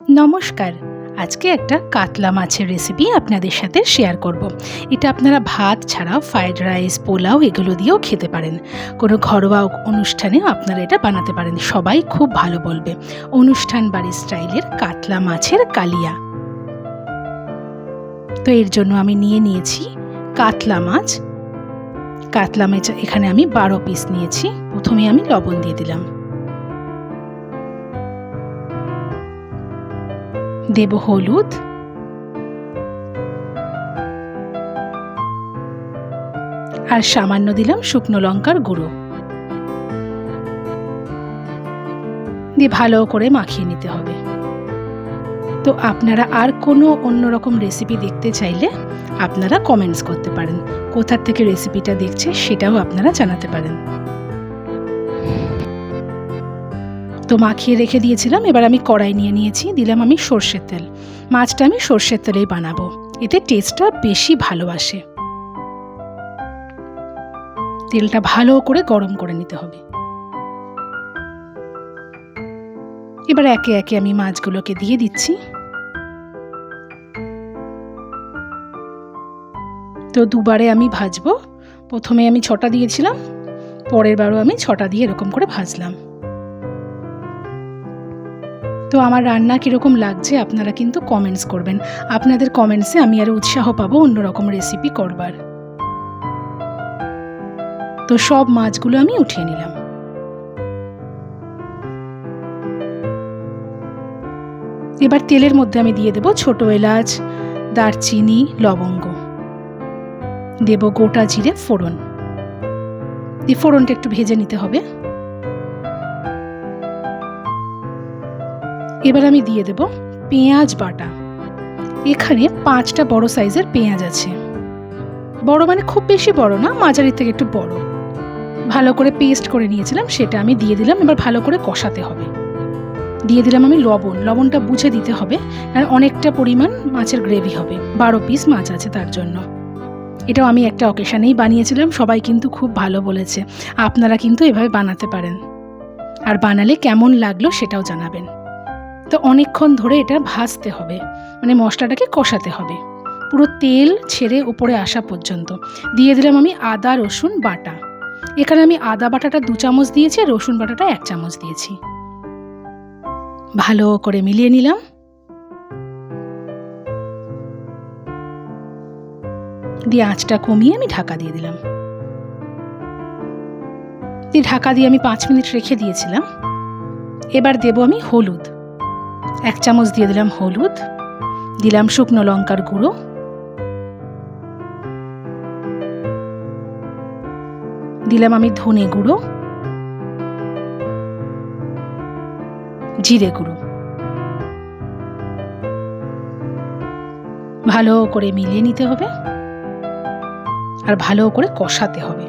নমস্কার। আজকে একটা কাতলা মাছের রেসিপি আপনাদের সাথে শেয়ার করব। এটা আপনারা ভাত ছাড়াও ফ্রাইড রাইস পোলাও এগুলো দিয়েও খেতে পারেন। কোনো ঘরোয়া অনুষ্ঠানেও আপনারা এটা বানাতে পারেন। সবাই খুব ভালো বলবে। অনুষ্ঠান বাড়ির স্টাইলের কাতলা মাছের কালিয়া। তো এর জন্য আমি নিয়ে নিয়েছি কাতলা মাছ। কাতলা মাছ এখানে আমি বারো পিস নিয়েছি। প্রথমে আমি লবণ দিয়ে দিলাম। দেব হলুদ। আর সামান্য দিলাম শুকনো লঙ্কার গুঁড়ো। দিয়ে ভালো করে মাখিয়ে নিতে হবে। তো আপনারা আর কোনো অন্যরকম রেসিপি দেখতে চাইলে আপনারা কমেন্টস করতে পারেন। কোথার থেকে রেসিপিটা দেখছে সেটাও আপনারা জানাতে পারেন। তো মাখিয়ে রেখে দিয়েছিলাম, এবার আমি কড়াই নিয়ে নিয়েছি, দিলাম আমি সর্ষের তেল। মাছটা আমি সর্ষের তেলেই বানাবো। এতে টেস্টটা বেশি ভালোবাসে তেলটা ভালো করে গরম করে নিতে হবে। এবার একে একে আমি মাছগুলোকে দিয়ে দিচ্ছি। তো দুবারে আমি ভাজবো। প্রথমে আমি ছটা দিয়েছিলাম পরের বারও আমি ছটা দিয়ে এরকম করে ভাজলাম। তো আমার রান্না কীরকম লাগছে আপনারা কিন্তু কমেন্টস করবেন। আপনাদের কমেন্টসে আমি আরও উৎসাহ পাবো অন্যরকম রেসিপি করবার। তো সব মাছগুলো আমি উঠিয়ে নিলাম। এবার তেলের মধ্যে আমি দিয়ে দেব ছোট এলাচ, দারচিনি, লবঙ্গ। দেব গোটা জিরে ফোড়ন। দিয়ে ফোড়নটা একটু ভেজে নিতে হবে। এবার আমি দিয়ে দেব পেঁয়াজ বাটা। এখানে পাঁচটা বড় সাইজের পেঁয়াজ আছে। বড় মানে খুব বেশি বড় না, মাঝারি থেকে একটু বড়। ভালো করে পেস্ট করে নিয়েছিলাম, সেটা আমি দিয়ে দিলাম, এবার ভালো করে কষাতে হবে। দিয়ে দিলাম আমি লবণ, লবণটা বুঝে দিতে হবে কারণ অনেকটা পরিমাণ মাছের গ্রেভি হবে, বারো পিস মাছ আছে তার জন্য। এটাও আমি একটা অকেশানেই বানিয়েছিলাম, সবাই কিন্তু খুব ভালো বলেছে, আপনারা কিন্তু এভাবে বানাতে পারেন। আর বানালে কেমন লাগল সেটাও জানাবেন। তো অনেকক্ষণ ধরে এটা ভাজতে হবে। মানে মশলাটাকে কষাতে হবে। পুরো তেল ছেড়ে উপরে আসা পর্যন্ত। দিয়ে দিলাম আমি আদা, রসুন, বাটা। এখানে আমি আদা বাটাটা দু চামচ দিয়েছি, আর রসুন বাটাটা এক চামচ দিয়েছি। ভালো করে মিলিয়ে নিলাম। দিয়ে আঁচটা কমিয়ে আমি ঢাকা দিয়ে দিলাম। দিয়ে ঢাকা দিয়ে আমি পাঁচ মিনিট রেখে দিয়েছিলাম। এবার দেব আমি হলুদ। এক চামচ দিয়ে দিলাম হলুদ, দিলাম শুকনো লঙ্কার গুঁড়ো। দিলাম আমি ধনে গুঁড়ো, জিরে গুঁড়ো। ভালো করে মিলিয়ে নিতে হবে আর ভালো করে কষাতে হবে।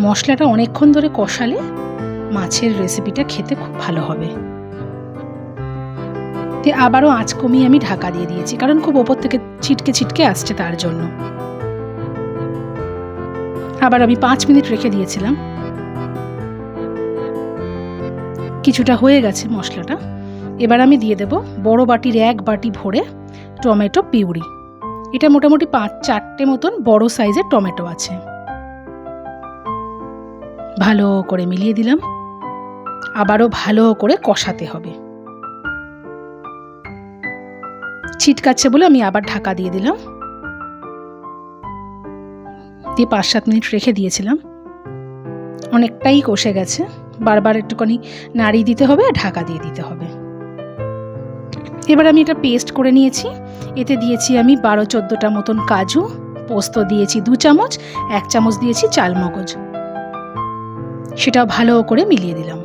মশলাটা অনেকক্ষণ ধরে কষালে মাছের রেসিপিটা খেতে খুব ভালো হবে। দিয়ে আবারও আঁচ কমিয়ে আমি ঢাকা দিয়ে দিয়েছি, কারণ খুব ওপর থেকে ছিটকে ছিটকে আসছে তার জন্য। আবার আমি পাঁচ মিনিট রেখে দিয়েছিলাম। কিছুটা হয়ে গেছে মশলাটা। এবার আমি দিয়ে দেব বড় বাটির এক বাটি ভরে টমেটো পিউরি। এটা মোটামুটি পাঁচ চারটে মতন বড় সাইজের টমেটো আছে। ভালো করে মিলিয়ে দিলাম। আবারও ভালো করে কষাতে হবে। ছিটকাচ্ছে বলে আমি আবার ঢাকা দিয়ে দিলাম। দিয়ে পাঁচ সাত মিনিট রেখে দিয়েছিলাম। অনেকটাই কষে গেছে। বারবার একটুখানি নাড়ি দিতে হবে আর ঢাকা দিয়ে দিতে হবে। এবার আমি এটা পেস্ট করে নিয়েছি। এতে দিয়েছি আমি বারো চোদ্দোটা মতন কাজু, পোস্ত দিয়েছি দু চামচ, এক চামচ দিয়েছি চালমগজ। সেটাও ভালো করে মিলিয়ে দিলাম।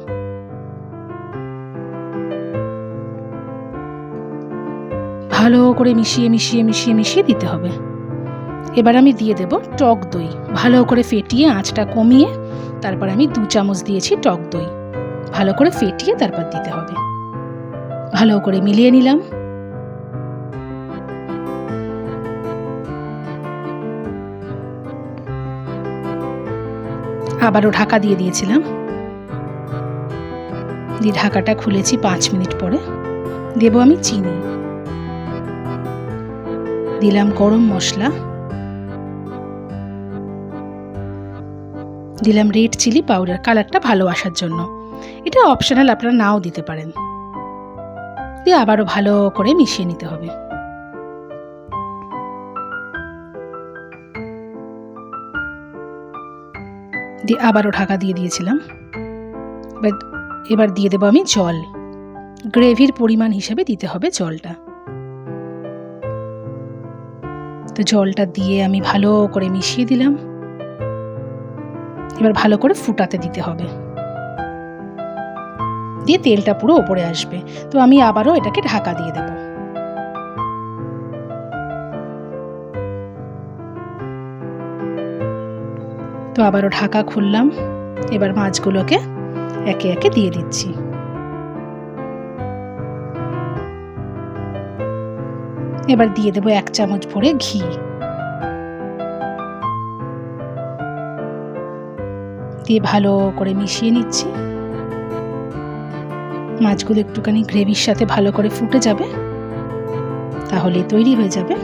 ভালো করে মিশিয়ে মিশিয়ে মিশিয়ে মিশিয়ে দিতে হবে। এবার আমি দিয়ে দেব টক দই। ভালো করে ফেটিয়ে আঁচটা কমিয়ে তারপর আমি দু চামচ দিয়েছি টক দই। ভালো করে ফেটিয়ে তারপর দিতে হবে। ভালো করে মিলিয়ে নিলাম। আবারও ঢাকা দিয়ে দিয়েছিলাম। দিয়ে ঢাকাটা খুলেছি পাঁচ মিনিট পরে। দেবো আমি চিনি। দিলাম গরম মশলা। দিলাম রেড চিলি পাউডার, কালারটা ভালো আসার জন্য। এটা অপশনাল আপনারা নাও দিতে পারেন। দিয়ে আবারও ভালো করে মিশিয়ে নিতে হবে। দিয়ে আবারও ঢাকা দিয়ে দিয়েছিলাম। এবার দিয়ে দেবো আমি জল। গ্রেভির পরিমাণ হিসেবে দিতে হবে জলটা। তো জলটা দিয়ে আমি ভালো করে মিশিয়ে দিলাম। এবার ভালো করে ফুটাতে দিতে হবে। দিয়ে তেলটা পুরো ওপরে আসবে। তো আমি আবারও এটাকে ঢাকা দিয়ে দেব। তো আবারও ঢাকা খুললাম। এবার মাছগুলোকে একে একে দিয়ে দিচ্ছি। এবার দিয়ে দেবো এক চামচ ভরে ঘি। দিয়ে ভালো করে মিশিয়ে নিচ্ছি। মাছগুলো একটুখানি গ্রেভির সাথে ভালো করে ফুটে যাবে। তাহলে তৈরি হয়ে যাবে।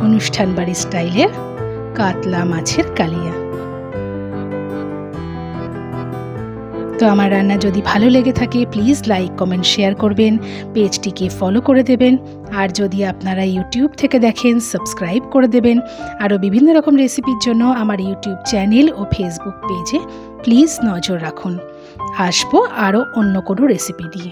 অনুষ্ঠান বাড়ি স্টাইলের কাতলা মাছের কালিয়া। তো আমার রান্না যদি ভালো লেগে থাকে প্লিজ লাইক কমেন্ট শেয়ার করবেন, পেজটিকে ফলো করে দেবেন, আর যদি আপনারা ইউটিউব থেকে দেখেন সাবস্ক্রাইব করে দেবেন। আরও বিভিন্ন রকম রেসিপির জন্য আমার ইউটিউব চ্যানেল ও ফেসবুক পেজে প্লিজ নজর রাখুন। আসব আরও অন্য কোনো রেসিপি দিয়ে